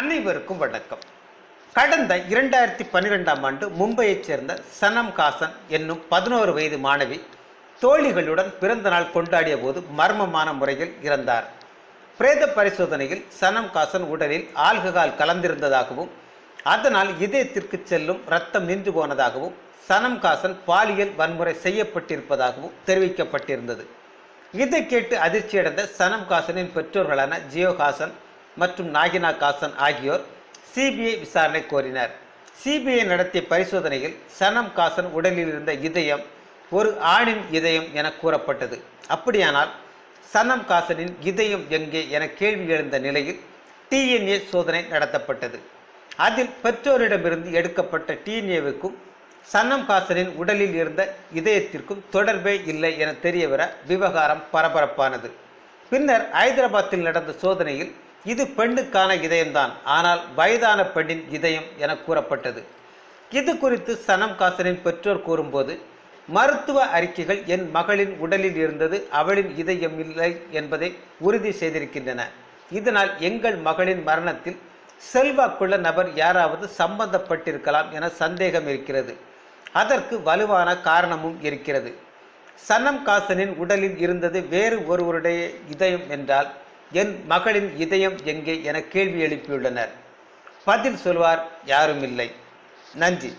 அனைவருக்கும் வணக்கம். கடந்த இரண்டாயிரத்தி பன்னிரெண்டாம் ஆண்டு மும்பையைச் சேர்ந்த சனம் காசன் என்னும் பதினோரு வயது மாணவி தோழிகளுடன் பிறந்த நாள் கொண்டாடிய போது மர்மமான முறையில் இறந்தார். பிரேத பரிசோதனையில் சனம் காசன் உடலில் ஆல்கஹால் கலந்திருந்ததாகவும் அதனால் இதயத்திற்கு செல்லும் ரத்தம் நின்று போனதாகவும் சனம் காசன் பாலியல் வன்முறை செய்யப்பட்டிருப்பதாகவும் தெரிவிக்கப்பட்டிருந்தது. இதை கேட்டு அதிர்ச்சியடைந்த சனம் காசனின் பெற்றோர்களான ஜியோகாசன் மற்றும் நாகினா காசன் ஆகியோர் சிபிஐ விசாரணை கோரினர். சிபிஐ நடத்திய பரிசோதனையில் சனம் காசன் உடலில் இருந்த இதயம் ஒரு ஆணின் இதயம் என கூறப்பட்டது. அப்படியானால் சனம் காசனின் இதயம் எங்கே என கேள்வி எழுந்த நிலையில் டிஎன்ஏ சோதனை நடத்தப்பட்டது. அதில் பெற்றோரிடமிருந்து எடுக்கப்பட்ட டிஎன்ஏவுக்கும் சன்னம் காசனின் உடலில் இருந்த இதயத்திற்கும் தொடர்பே இல்லை என தெரியவர விவகாரம் பரபரப்பானது. பின்னர் ஐதராபாத்தில் நடந்த சோதனையில் இது பெண்ணுக்கான இதயம்தான். ஆனால் வயதான பெண்ணின் இதயம் என கூறப்பட்டது. இது குறித்து சனம் காசனின் பெற்றோர் கூறும்போது மருத்துவ அறிக்கைகள் என் மகளின் உடலில் இருந்தது அவளின் இதயம் இல்லை என்பதை உறுதி செய்திருக்கின்றன. இதனால் எங்கள் மகளின் மரணத்தில் செல்வாக்குள்ள நபர் யாராவது சம்பந்தப்பட்டிருக்கலாம் என சந்தேகம் இருக்கிறது. அதற்கு வலுவான காரணமும் இருக்கிறது. சன்னம் காசனின் உடலில் இருந்தது வேறு ஒருவருடைய இதயம் என்றால் என் மகளின் இதயம் எங்கே என கேள்வி எழுப்பியுள்ளனர். பதில் சொல்வார் யாரும் இல்லை நன்றி.